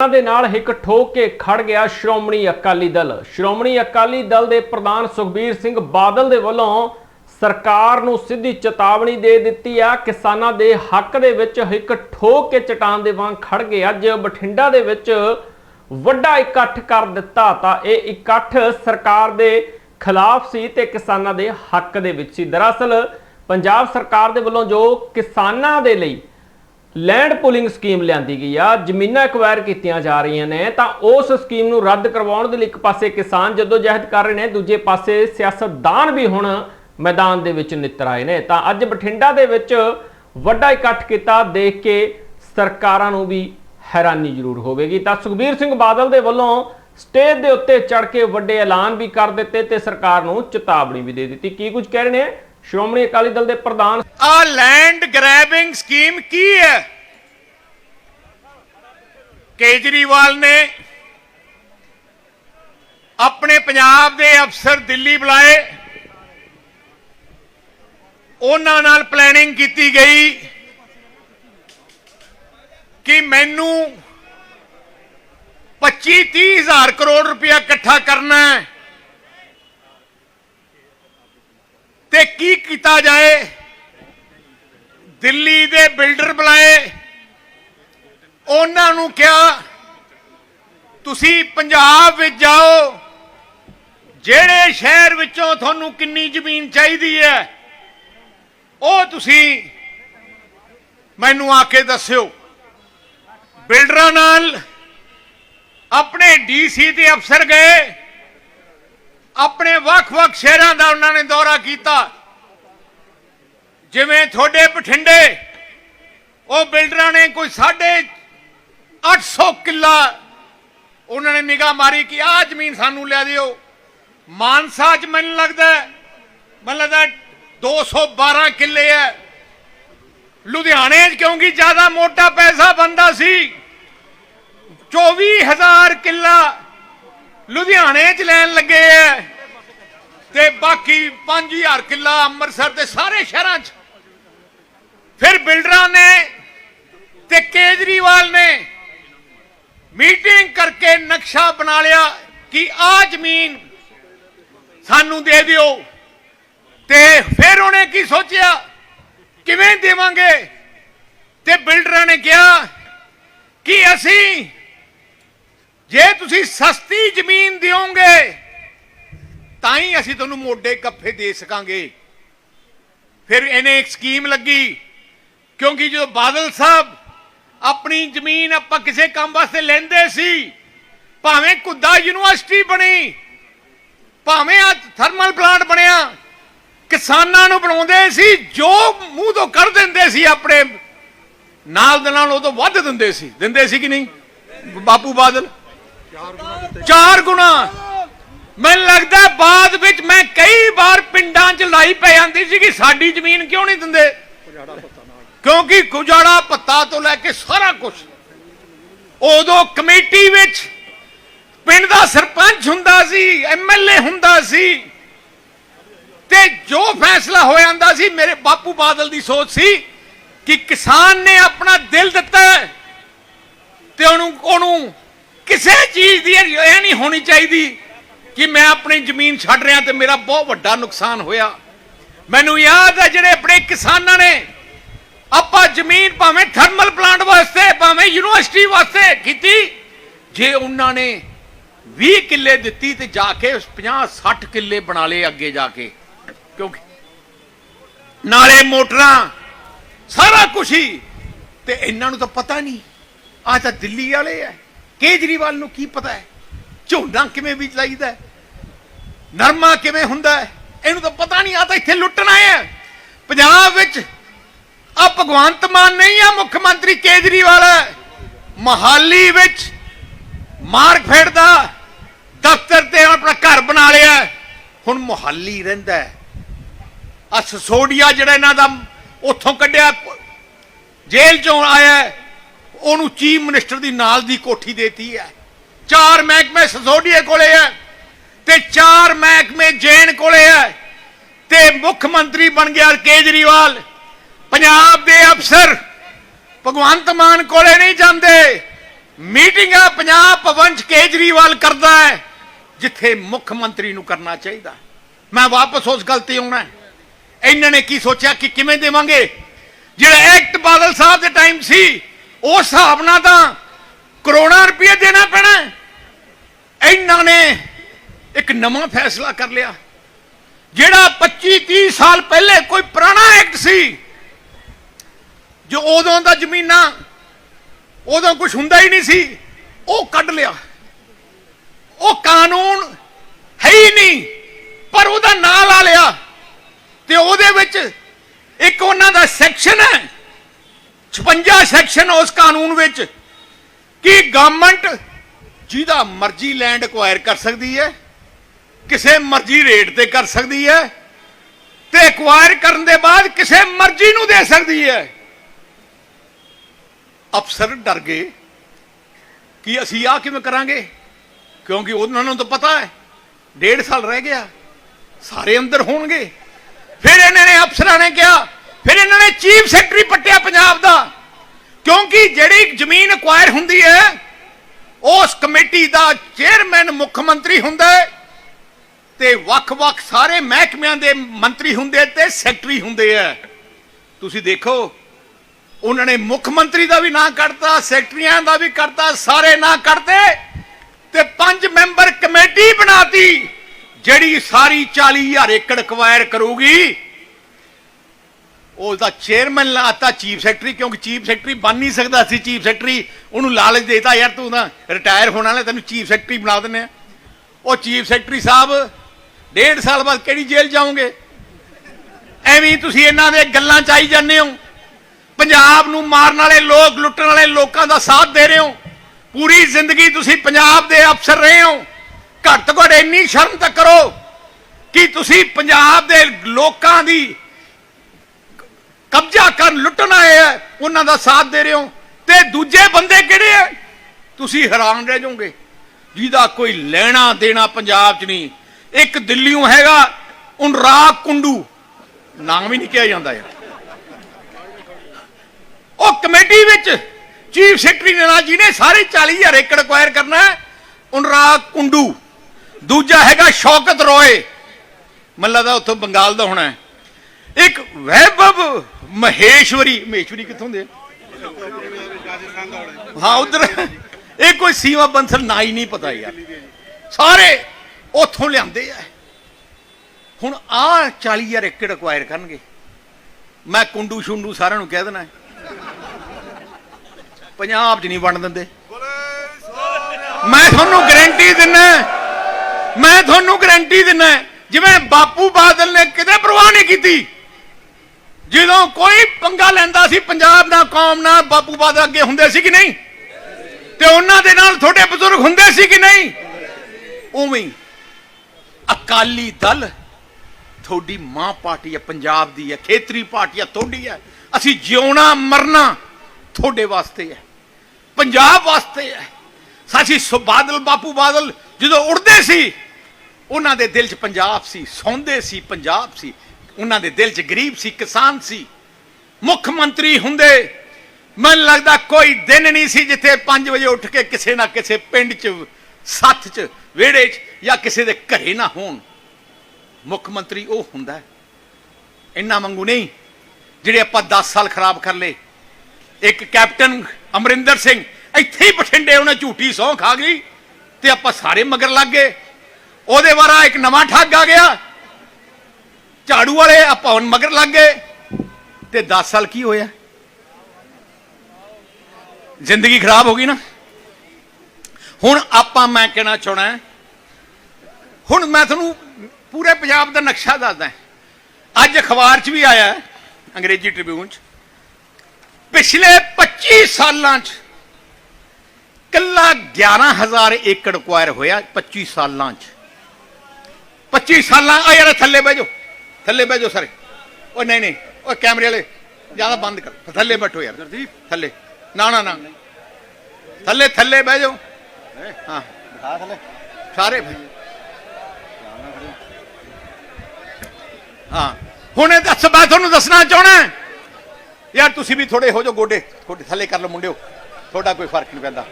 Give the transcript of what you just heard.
ਉਹਨਾਂ ਦੇ ਨਾਲ ਹਿੱਕ ਠੋਕ ਕੇ ਖੜ ਗਿਆ ਸ਼੍ਰੋਮਣੀ ਅਕਾਲੀ ਦਲ। ਸ਼੍ਰੋਮਣੀ ਅਕਾਲੀ ਦਲ ਦੇ ਪ੍ਰਧਾਨ ਸੁਖਬੀਰ ਸਿੰਘ ਬਾਦਲ ਦੇ ਵੱਲੋਂ ਸਰਕਾਰ ਨੂੰ ਸਿੱਧੀ ਚੇਤਾਵਨੀ ਦੇ ਦਿੱਤੀ ਆ। ਕਿਸਾਨਾਂ ਦੇ ਹੱਕ ਦੇ ਵਿੱਚ ਹਿੱਕ ਠੋਕ ਕੇ ਚਟਾਨ ਦੇ ਵਾਂਗ ਖੜ ਗਏ। ਅੱਜ ਬਠਿੰਡਾ ਦੇ ਵਿੱਚ ਵੱਡਾ ਇਕੱਠ ਕਰ ਦਿੱਤਾ ਤਾਂ ਇਹ ਇਕੱਠ ਸਰਕਾਰ ਦੇ ਖਿਲਾਫ ਸੀ ਤੇ ਕਿਸਾਨਾਂ ਦੇ ਹੱਕ ਦੇ ਵਿੱਚ ਸੀ। ਦਰਅਸਲ ਪੰਜਾਬ ਸਰਕਾਰ ਦੇ ਵੱਲੋਂ ਜੋ ਕਿਸਾਨਾਂ ਦੇ ਲਈ ਲੈਂਡ ਪੂਲਿੰਗ ਸਕੀਮ ਲਿਆਂਦੀ ਗਈ ਆ, ਜ਼ਮੀਨਾਂ ਐਕਵਾਇਰ ਕੀਤੀਆਂ ਜਾ ਰਹੀਆਂ ਨੇ, ਤਾਂ ਉਸ ਸਕੀਮ ਨੂੰ ਰੱਦ ਕਰਵਾਉਣ ਦੇ ਲਈ ਇੱਕ ਪਾਸੇ ਕਿਸਾਨ ਜਦੋਂ ਜਹਿਦ ਕਰ ਰਹੇ ਨੇ, ਦੂਜੇ ਪਾਸੇ ਸਿਆਸਤਦਾਨ ਵੀ ਹੁਣ ਮੈਦਾਨ ਦੇ ਵਿੱਚ ਨਿੱਤਰ ਆਏ ਨੇ। ਤਾਂ ਅੱਜ ਬਠਿੰਡਾ ਦੇ ਵਿੱਚ ਵੱਡਾ ਇਕੱਠ ਕੀਤਾ, ਦੇਖ ਕੇ ਸਰਕਾਰਾਂ ਨੂੰ ਵੀ ਹੈਰਾਨੀ ਜ਼ਰੂਰ ਹੋਵੇਗੀ। ਤਾਂ ਸੁਖਬੀਰ ਸਿੰਘ ਬਾਦਲ ਦੇ ਵੱਲੋਂ ਸਟੇਜ ਦੇ ਉੱਤੇ ਚੜ ਕੇ ਵੱਡੇ ਐਲਾਨ ਵੀ ਕਰ ਦਿੱਤੇ ਤੇ ਸਰਕਾਰ ਨੂੰ ਚੇਤਾਵਨੀ ਵੀ ਦੇ ਦਿੱਤੀ। ਕੀ ਕੁਝ ਕਹਿ ਰਹੇ ਨੇ? ਸ਼੍ਰੋਮਣੀ ਅਕਾਲੀ ਦਲ ਦੇ ਪ੍ਰਧਾਨ ਆ ਲੈਂਡ ਗ੍ਰੈਬਿੰਗ ਸਕੀਮ ਕੀ ਹੈ? ਕੇਜਰੀਵਾਲ ਨੇ ਆਪਣੇ ਪੰਜਾਬ ਦੇ ਅਫਸਰ ਦਿੱਲੀ ਬੁਲਾਏ। ਉਹਨਾਂ ਨਾਲ ਪਲੈਨਿੰਗ ਕੀਤੀ ਗਈ ਕਿ ਮੈਨੂੰ 25 30 ਹਜ਼ਾਰ ਕਰੋੜ ਰੁਪਇਆ ਇਕੱਠਾ ਕਰਨਾ ਹੈ। ਤੇ ਕੀ ਕੀਤਾ ਜਾਏ? ਦਿੱਲੀ ਦੇ ਬਿਲਡਰ ਬੁਲਾਏ। ਉਹਨਾਂ ਨੂੰ ਕਿਹਾ, ਤੁਸੀਂ ਪੰਜਾਬ ਵਿੱਚ ਜਾਓ। ਜਿਹੜੇ ਸ਼ਹਿਰ ਵਿੱਚੋਂ ਤੁਹਾਨੂੰ ਕਿੰਨੀ ਜ਼ਮੀਨ ਚਾਹੀਦੀ ਹੈ, ਉਹ ਤੁਸੀਂ ਮੈਨੂੰ ਆ ਕੇ ਦੱਸਿਓ। ਬਿਲਡਰਾਂ ਨਾਲ ਆਪਣੇ ਡੀਸੀ ਦੇ ਅਫਸਰ ਗਏ। ਆਪਣੇ ਵੱਖ-ਵੱਖ ਸ਼ਹਿਰਾਂ ਦਾ ਉਹਨਾਂ ਨੇ ਦੌਰਾ ਕੀਤਾ। ਜਿਵੇਂ ਤੁਹਾਡੇ ਬਠਿੰਡੇ, ਉਹ ਬਿਲਡਰਾਂ ਨੇ ਕੋਈ ਸਾਢੇ 800 ਕਿੱਲਾ ਉਹਨਾਂ ਨੇ ਨਿਗਾਹ ਮਾਰੀ ਕਿ ਆਹ ਜ਼ਮੀਨ ਸਾਨੂੰ ਲੈ ਦਿਓ। ਮਾਨਸਾ ਚ ਮੈਨੂੰ ਲੱਗਦਾ ਮਤਲਬ ਮੈਨੂੰ ਲੱਗਦਾ ਹੈ 212 ਕਿੱਲੇ ਹੈ। ਲੁਧਿਆਣੇ 'ਚ ਕਿਉਂਕਿ ਜ਼ਿਆਦਾ ਮੋਟਾ ਪੈਸਾ ਬੰਦਾ ਸੀ। 24000 ਕਿੱਲਾ ਲੁਧਿਆਣੇ 'ਚ ਲੈਣ ਲੱਗੇ ਐ। ਤੇ ਬਾਕੀ 5000 ਕਿੱਲਾ ਅੰਮ੍ਰਿਤਸਰ ਦੇ ਸਾਰੇ ਸ਼ਹਿਰਾਂ 'ਚ। ਫਿਰ ਬਿਲਡਰਾਂ ਨੇ ਤੇ ਕੇਜਰੀਵਾਲ ਨੇ ਮੀਟਿੰਗ ਕਰਕੇ ਨਕਸ਼ਾ ਬਣਾ ਲਿਆ ਕਿ ਆ ਜ਼ਮੀਨ ਸਾਨੂੰ ਦੇ ਦਿਓ। ਤੇ ਫਿਰ ਉਹਨੇ ਕੀ ਸੋਚਿਆ? ਕਿਵੇਂ ਦੇਵਾਂਗੇ? ਤੇ ਬਿਲਡਰਾਂ ਨੇ ਕਿਹਾ ਕਿ ਅਸੀਂ ਜੇ ਤੁਸੀਂ ਸਸਤੀ ਜ਼ਮੀਨ ਦਿਓਗੇ, ਤਾਂ ਹੀ ਅਸੀਂ ਤੁਹਾਨੂੰ ਮੋਢੇ ਕੱਫੇ ਦੇ ਸਕਾਂਗੇ। ਫਿਰ ਇਹਨੇ ਇੱਕ ਸਕੀਮ ਲੱਗੀ, ਕਿਉਂਕਿ ਜਦੋਂ ਬਾਦਲ ਸਾਹਿਬ ਆਪਣੀ ਜ਼ਮੀਨ ਆਪਾਂ ਕਿਸੇ ਕੰਮ ਵਾਸਤੇ ਲੈਂਦੇ ਸੀ, ਭਾਵੇਂ ਕੁੱਦਾ ਯੂਨੀਵਰਸਿਟੀ ਬਣੀ, ਭਾਵੇਂ ਆ ਥਰਮਲ ਪਲਾਂਟ ਬਣਿਆ, ਕਿਸਾਨਾਂ ਨੂੰ ਬਣਾਉਂਦੇ ਸੀ, ਜੋ ਮੂੰਹ ਤੋਂ ਕਰ ਦਿੰਦੇ ਸੀ ਆਪਣੇ, ਨਾਲ ਦੇ ਨਾਲ ਉਹ ਤੋਂ ਵੱਧ ਦਿੰਦੇ ਸੀ। ਦਿੰਦੇ ਸੀ ਕਿ ਨਹੀਂ? ਬਾਪੂ ਬਾਦਲ? ਚਾਰ ਗੁਣਾ ਮੈਨੂੰ ਲੱਗਦਾ ਬਾਅਦ ਵਿੱਚ ਮੈਂ ਕਈ ਵਾਰ ਪਿੰਡਾਂ 'ਚ ਲਾਈ ਪੈ ਜਾਂਦੀ ਸੀ ਕਿ ਸਾਡੀ ਜ਼ਮੀਨ ਕਿਉਂ ਨਹੀਂ ਦਿੰਦੇ? ਕਿਉਂਕਿ ਗੁਜਾੜਾ ਪੱਤਾ ਤੋਂ ਲੈ ਕੇ ਸਾਰਾ ਕੁਝ ਉਦੋਂ ਕਮੇਟੀ ਵਿੱਚ ਪਿੰਡ ਦਾ ਸਰਪੰਚ ਹੁੰਦਾ ਸੀ ਐਮਐਲਏ ਹੁੰਦਾ ਸੀ ਤੇ ਜੋ ਫੈਸਲਾ ਹੋ ਜਾਂਦਾ ਸੀ ਮੇਰੇ ਬਾਪੂ ਬਾਦਲ ਦੀ ਸੋਚ ਸੀ ਕਿ ਕਿਸਾਨ ਨੇ ਆਪਣਾ ਦਿਲ ਦਿੱਤਾ ਤੇ ਉਹਨੂੰ ਉਹਨੂੰ ਕਿਸੇ ਚੀਜ਼ ਦੀ ਇਹ ਨਹੀਂ ਹੋਣੀ ਚਾਹੀਦੀ ਕਿ ਮੈਂ ਆਪਣੀ ਜ਼ਮੀਨ ਛੱਡ ਰਿਹਾ ਤੇ ਮੇਰਾ ਬਹੁਤ ਵੱਡਾ ਨੁਕਸਾਨ ਹੋਇਆ। ਮੈਨੂੰ ਯਾਦ ਹੈ ਜਿਹੜੇ ਆਪਣੇ ਕਿਸਾਨਾਂ ਨੇ, ਆਪਾਂ ਜ਼ਮੀਨ ਭਾਵੇਂ ਥਰਮਲ ਪਲਾਂਟ ਵਾਸਤੇ, ਭਾਵੇਂ ਯੂਨੀਵਰਸਿਟੀ ਵਾਸਤੇ ਕੀਤੀ, ਜੇ ਉਹਨਾਂ ਨੇ 20 ਕਿੱਲੇ ਦਿੱਤੀ ਤੇ ਜਾ ਕੇ 50 60 ਕਿੱਲੇ ਬਣਾ ਲਏ ਅੱਗੇ ਜਾ ਕੇ। ਕਿਉਂਕਿ ਨਾਲੇ ਮੋਟਰਾਂ, ਸਾਰਾ ਕੁਝ ਹੀ। ਤੇ ਇਹਨਾਂ ਨੂੰ ਤਾਂ ਪਤਾ ਨਹੀਂ ਆ ਤਾਂ ਦਿੱਲੀ ਵਾਲੇ ਐ ਕੇਜਰੀਵਾਲ ਨੂੰ ਕੀ ਪਤਾ ਹੈ? ਝੋਨਾ ਕਿਵੇਂ ਬੀਜ ਲਾਈਦਾ ਨਰਮਾ ਕਿਵੇਂ ਹੁੰਦਾ ਹੈ? ਇਹਨੂੰ ਤਾਂ ਪਤਾ ਨਹੀਂ ਆ ਤਾਂ ਇੱਥੇ ਲੁੱਟਣ ਆਏ ਪੰਜਾਬ ਵਿੱਚ ਆ ਭਗਵੰਤ ਮਾਨ ਨਹੀਂ ਆ, ਮੁੱਖ ਮੰਤਰੀ ਕੇਜਰੀਵਾਲ। ਹੈ ਮਹਾਲੀ ਵਿੱਚ ਮਾਰ ਫੇੜਦਾ ਦਫ਼ਤਰ ਤੇ ਆਪਣਾ ਘਰ ਬਣਾ ਲਿਆ। ਹੁਣ ਮੋਹਾਲੀ ਰਹਿੰਦਾ ਹੈ। ਆ ਸਸੋਡੀਆ ਜਿਹੜਾ ਇਹਨਾਂ ਦਾ ਉੱਥੋਂ ਕੱਢਿਆ, ਜੇਲ੍ਹ ਚੋਂ ਆਇਆ ਉਹਨੂੰ ਚੀਫ ਮਿਨਿਸਟਰ ਦੀ ਨਾਲ ਦੀ ਕੋਠੀ ਦੇਤੀ ਹੈ। ਚਾਰ ਮਹਿਕਮੇ ਸਸੋਡੀਏ ਕੋਲੇ ਹੈ ਤੇ ਚਾਰ ਮਹਿਕਮੇ ਜੈਨ ਕੋਲੇ ਹੈ ਤੇ ਮੁੱਖ ਮੰਤਰੀ ਬਣ ਗਿਆ ਕੇਜਰੀਵਾਲ। ਪੰਜਾਬ ਦੇ ਅਫਸਰ ਭਗਵੰਤ ਮਾਨ ਕੋਲੇ ਨਹੀਂ ਜਾਂਦੇ। ਮੀਟਿੰਗਾਂ ਪੰਜਾਬ ਭਵਨ ਚ ਕੇਜਰੀਵਾਲ ਕਰਦਾ ਹੈ, ਜਿੱਥੇ ਮੁੱਖ ਮੰਤਰੀ ਨੂੰ ਕਰਨਾ ਚਾਹੀਦਾ। ਮੈਂ ਵਾਪਸ ਉਸ ਗੱਲ ਤੇ ਆਉਣਾ ਇਹਨਾਂ ਨੇ ਕੀ ਸੋਚਿਆ ਕਿ ਕਿਵੇਂ ਦੇਵਾਂਗੇ? ਜਿਹੜਾ ਐਕਟ ਬਾਦਲ ਸਾਹਿਬ ਦੇ ਟਾਈਮ ਸੀ ਉਸ ਹਿਸਾਬ ਨਾਲ ਤਾਂ ਕਰੋੜਾਂ ਰੁਪਏ ਦੇਣਾ ਪੈਣਾ ਇਹਨਾਂ ਨੇ ਇੱਕ ਨਵਾਂ ਫੈਸਲਾ ਕਰ ਲਿਆ। ਜਿਹੜਾ 25 30 ਸਾਲ ਪਹਿਲੇ ਕੋਈ ਪੁਰਾਣਾ ਐਕਟ ਸੀ, ਜੋ ਉਦੋਂ ਦਾ ਜ਼ਮੀਨਾਂ ਉਦੋਂ ਕੁਝ ਹੁੰਦਾ ਹੀ ਨਹੀਂ ਸੀ, ਉਹ ਕੱਢ ਲਿਆ। ਉਹ ਕਾਨੂੰਨ ਹੈ ਹੀ ਨਹੀਂ, ਪਰ ਉਹਦਾ ਨਾਂ ਲਾ ਲਿਆ। ਤੇ ਉਹਦੇ ਵਿੱਚ ਇੱਕ ਉਹਨਾਂ ਦਾ ਸੈਕਸ਼ਨ ਹੈ। 56 ਸੈਕਸ਼ਨ ਉਸ ਕਾਨੂੰਨ ਵਿੱਚ ਕਿ ਗਵਰਨਮੈਂਟ ਜਿਹਦਾ ਮਰਜ਼ੀ ਲੈਂਡ ਐਕਵਾਇਰ ਕਰ ਸਕਦੀ ਹੈ, ਕਿਸੇ ਮਰਜ਼ੀ ਰੇਟ ਤੇ ਕਰ ਸਕਦੀ ਹੈ ਤੇ ਐਕਵਾਇਰ ਕਰਨ ਦੇ ਬਾਅਦ ਕਿਸੇ ਮਰਜ਼ੀ ਨੂੰ ਦੇ ਸਕਦੀ ਹੈ। ਅਫਸਰ ਡਰ ਗਏ ਕਿ ਅਸੀਂ ਆ ਕਿਵੇਂ ਕਰਾਂਗੇ? ਕਿਉਂਕਿ ਉਹਨਾਂ ਨੂੰ ਤਾਂ ਪਤਾ ਹੈ, ਡੇਢ ਸਾਲ ਰਹਿ ਗਿਆ, ਸਾਰੇ ਅੰਦਰ ਹੋਣਗੇ। ਫਿਰ ਇਹਨਾਂ ਨੇ ਅਫਸਰਾਂ ਨੇ ਕਿਹਾ ਫਿਰ ਇਹਨਾਂ ਨੇ ਚੀਫ ਸੈਕਟਰੀ ਪੱਟਿਆ ਪੰਜਾਬ ਦਾ। ਕਿਉਂਕਿ ਜਿਹੜੀ ਜ਼ਮੀਨ ਅਕਵਾਇਰ ਹੁੰਦੀ ਹੈ, ਉਸ ਕਮੇਟੀ ਦਾ ਚੇਅਰਮੈਨ ਮੁੱਖ ਮੰਤਰੀ ਹੁੰਦਾ ਹੈ ਤੇ ਵੱਖ-ਵੱਖ ਸਾਰੇ ਮਹਿਕਮਿਆਂ ਦੇ ਮੰਤਰੀ ਹੁੰਦੇ ਤੇ ਸੈਕਟਰੀ ਹੁੰਦੇ ਆ। ਤੁਸੀਂ ਦੇਖੋ, ਉਹਨਾਂ ਨੇ ਮੁੱਖ ਮੰਤਰੀ ਦਾ ਵੀ ਨਾਂ ਕੱਢਤਾ, ਸੈਕਟਰੀਆਂ ਦਾ ਵੀ ਕੱਢਤਾ, ਸਾਰੇ ਨਾਂ ਕੱਢਦੇ ਤੇ ਪੰਜ ਮੈਂਬਰ ਕਮੇਟੀ ਬਣਾਤੀ, ਜਿਹੜੀ ਸਾਰੀ 40000 ਏਕੜ ਅਕਵਾਇਰ ਕਰੂਗੀ। ਉਹ ਉਹਦਾ ਚੇਅਰਮੈਨ ਲਾਤਾ ਚੀਫ ਸੈਕਟਰੀ ਕਿਉਂਕਿ ਚੀਫ ਸੈਕਟਰੀ ਬਣ ਨਹੀਂ ਸਕਦਾ ਸੀ ਚੀਫ ਸੈਕਟਰੀ ਉਹਨੂੰ ਲਾਲਚ ਦੇਤਾ, ਯਾਰ ਤੂੰ ਤਾਂ ਰਿਟਾਇਰ ਹੋਣ ਵਾਲਾ, ਤੈਨੂੰ ਚੀਫ ਸੈਕਟਰੀ ਬਣਾ ਦਿੰਨੇ ਆ ਉਹ ਚੀਫ ਸੈਕਟਰੀ ਸਾਹਿਬ ਡੇਢ ਸਾਲ ਬਾਅਦ ਕਿਹੜੀ ਜੇਲ੍ਹ ਜਾਓਗੇ? ਐਵੇਂ ਤੁਸੀਂ ਇਹਨਾਂ ਦੇ ਗੱਲਾਂ ਚ ਆਈ ਜਾਂਦੇ ਹੋ। ਪੰਜਾਬ ਨੂੰ ਮਾਰਨ ਵਾਲੇ ਲੋਕ, ਲੁੱਟਣ ਵਾਲੇ ਲੋਕਾਂ ਦਾ ਸਾਥ ਦੇ ਰਹੇ ਹੋ। ਪੂਰੀ ਜ਼ਿੰਦਗੀ ਤੁਸੀਂ ਪੰਜਾਬ ਦੇ ਅਫਸਰ ਰਹੇ ਹੋ। ਘੱਟ ਤੋਂ ਘੱਟ ਇੰਨੀ ਸ਼ਰਮ ਤਾਂ ਕਰੋ ਕਿ ਤੁਸੀਂ ਪੰਜਾਬ ਦੇ ਲੋਕਾਂ ਦੀ ਕਬਜ਼ਾ ਕਰਨ ਲੁੱਟਣ ਆਏ ਆ, ਉਹਨਾਂ ਦਾ ਸਾਥ ਦੇ ਰਹੇ ਹੋ। ਤੇ ਦੂਜੇ ਬੰਦੇ ਕਿਹੜੇ ਆ? ਤੁਸੀਂ ਹੈਰਾਨ ਰਹਿ ਜਾਓਗੇ। ਜਿਹਦਾ ਕੋਈ ਲੈਣਾ ਦੇਣਾ ਪੰਜਾਬ 'ਚ ਨਹੀਂ। ਇੱਕ ਦਿੱਲੀੋਂ ਹੈਗਾ ਉਨਰਾਗ ਕੁੰਡੂ। ਨਾਮ ਹੀ ਨਹੀਂ ਕਿਹਾ ਜਾਂਦਾ ਯਾਰ। ਉਹ ਕਮੇਟੀ ਵਿੱਚ ਚੀਫ ਸੈਕਟਰੀ ਨੇ ਨਾ, ਜਿਹਨੇ ਸਾਰੇ 40000 ਏਕੜ ਅਕਵਾਇਰ ਕਰਨਾ ਹੈ ਉਨਰਾਗ ਕੁੰਡੂ। ਦੂਜਾ ਹੈਗਾ ਸ਼ੌਕਤ ਰੋਏ। ਮੈਨੂੰ ਲੱਗਦਾ ਉੱਥੋਂ ਬੰਗਾਲ ਦਾ ਹੋਣਾ ਹੈ। ਇੱਕ ਵੈਭਵ ਮਹੇਸ਼ਵਰੀ ਮਹੇਸ਼ਵਰੀ ਕਿੱਥੋਂ ਦੇ? ਹਾਂ, ਉਧਰ। ਇਹ ਕੋਈ ਸੀਮਾ ਬੰਸਲ ਨਾ ਹੀ ਨਹੀਂ ਪਤਾ ਯਾਰ। ਸਾਰੇ ਉੱਥੋਂ ਲਿਆਂਦੇ ਆ। ਹੁਣ ਆ 40000 ਏਕੜ ਅਕਵਾਇਰ ਕਰਨਗੇ। ਮੈਂ ਕੁੰਡੂ ਸ਼ੁੰਡੂ ਸਾਰਿਆਂ ਨੂੰ ਕਹਿ ਦੇਣਾ। ਪੰਜਾਬ 'ਚ ਨਹੀਂ ਵੰਡ ਦਿੰਦੇ। ਮੈਂ ਤੁਹਾਨੂੰ ਗਾਰੰਟੀ ਦਿੰਨਾ। ਮੈਂ ਤੁਹਾਨੂੰ ਗਾਰੰਟੀ ਦਿੰਨਾ। ਜਿਵੇਂ ਬਾਪੂ ਬਾਦਲ ਨੇ ਕਿਤੇ ਪਰਵਾਹ ਨਹੀਂ ਕੀਤੀ। ਜਦੋਂ ਕੋਈ ਪੰਗਾ ਲੈਂਦਾ ਸੀ, ਪੰਜਾਬ ਦਾ ਕੌਮ ਨਾਲ ਬਾਪੂ ਬਾਦਲ ਅੱਗੇ ਹੁੰਦੇ ਸੀ ਕਿ ਨਹੀਂ? ਤੇ ਉਹਨਾਂ ਦੇ ਨਾਲ ਤੁਹਾਡੇ ਬਜ਼ੁਰਗ ਹੁੰਦੇ ਸੀ ਕਿ ਨਹੀਂ? ਉਵੇਂ ਅਕਾਲੀ ਦਲ ਤੁਹਾਡੀ ਮਾਂ ਪਾਰਟੀ ਹੈ, ਪੰਜਾਬ ਦੀ ਹੈ, ਖੇਤਰੀ ਪਾਰਟੀ ਹੈ, ਤੁਹਾਡੀ ਹੈ। ਅਸੀਂ ਜਿਉਣਾ, ਮਰਨਾ ਤੁਹਾਡੇ ਵਾਸਤੇ ਹੈ। ਪੰਜਾਬ ਵਾਸਤੇ ਹੈ। ਸਾਚੀ ਸੁ, ਬਾਦਲ, ਬਾਪੂ ਬਾਦਲ ਜਦੋਂ ਉੜਦੇ ਸੀ, ਉਹਨਾਂ ਦੇ ਦਿਲ 'ਚ ਪੰਜਾਬ ਸੀ, ਸੌਂਦੇ ਸੀ, ਪੰਜਾਬ ਸੀ। ਉਹਨਾਂ ਦੇ ਦਿਲ 'ਚ ਗਰੀਬ ਸੀ, ਕਿਸਾਨ ਸੀ। ਮੁੱਖ ਮੰਤਰੀ ਹੁੰਦੇ, ਮੈਨੂੰ ਲੱਗਦਾ ਕੋਈ ਦਿਨ ਨਹੀਂ ਸੀ ਜਿੱਥੇ 5 ਵਜੇ ਉੱਠ ਕੇ ਕਿਸੇ ਨਾ ਕਿਸੇ ਪਿੰਡ 'ਚ, ਸੱਥ 'ਚ, ਵਿਹੜੇ 'ਚ ਜਾਂ ਕਿਸੇ ਦੇ ਘਰੇ ਨਾ ਹੋਣ। ਮੁੱਖ ਮੰਤਰੀ ਉਹ ਹੁੰਦਾ ਇੰਨਾ ਮੰਗੂ ਨਹੀਂ, ਜਿਹੜੇ ਆਪਾਂ 10 ਸਾਲ ਖਰਾਬ ਕਰ ਲਏ। ਇੱਕ ਕੈਪਟਨ ਅਮਰਿੰਦਰ ਸਿੰਘ, ਇੱਥੇ ਹੀ ਬਠਿੰਡੇ ਉਹਨੇ ਝੂਠੀ ਸੌਂ ਖਾ ਗਈ ਤੇ ਆਪਾਂ ਸਾਰੇ ਮਗਰ ਲੱਗ ਗਏ। ਉਹਦੇ ਵਾਰਾ ਇੱਕ ਨਵਾਂ ਠੱਗ ਆ ਗਿਆ। ਝਾੜੂ ਵਾਲੇ ਆਪਾਂ ਹੁਣ ਮਗਰ ਲੱਗ ਗਏ ਤੇ 10 ਸਾਲ ਕੀ ਹੋਇਆ? ਜ਼ਿੰਦਗੀ ਖਰਾਬ ਹੋ ਗਈ ਨਾ। ਹੁਣ ਆਪਾਂ ਮੈਂ ਕਹਿਣਾ ਚਾਹਣਾ ਹੁਣ ਮੈਂ ਤੁਹਾਨੂੰ ਪੂਰੇ ਪੰਜਾਬ ਦਾ ਨਕਸ਼ਾ ਦੱਸਦਾ ਅੱਜ ਅਖਬਾਰ 'ਚ ਵੀ ਆਇਆ ਅੰਗਰੇਜ਼ੀ ਟ੍ਰਿਬਿਊਨ 'ਚ, ਪਿਛਲੇ 25 ਸਾਲਾਂ 'ਚ ਕੱਲਾ 11000 ਏਕੜ ਅਕਵਾਇਰ ਹੋਇਆ 25 ਸਾਲਾਂ 'ਚ। 25 ਸਾਲਾਂ ਆ ਯਾਰ ਥੱਲੇ ਬਹਿ ਜਾਓ। ਥੱਲੇ ਬਹਿ ਜਾਓ ਸਾਰੇ। ਓ ਨਹੀਂ ਨਹੀਂ ਓ ਕੈਮਰੇ ਵਾਲੇ ਜ਼ਿਆਦਾ ਬੰਦ ਕਰ। ਥੱਲੇ ਬੈਠੋ ਯਾਰ। ਥੱਲੇ। ਨਾ ਨਾ ਨਾ। ਥੱਲੇ ਥੱਲੇ ਬਹਿ ਜਾਓ। ਹਾਂ। ਥਲੇ। ਸਾਰੇ। ਹਾਂ। ਹੁਣ ਇਹ ਦੱਸ ਮੈਂ ਤੁਹਾਨੂੰ ਦੱਸਣਾ ਚਾਹਣਾ ਯਾਰ ਤੁਸੀਂ ਵੀ ਥੋੜੇ ਹੋ ਜਾਓ ਗੋਡੇ। ਥੋੜੇ ਥੱਲੇ ਕਰ ਲਓ ਮੁੰਡਿਓ। ਤੁਹਾਡਾ ਕੋਈ ਫ਼ਰਕ ਨਹੀਂ ਪੈਂਦਾ।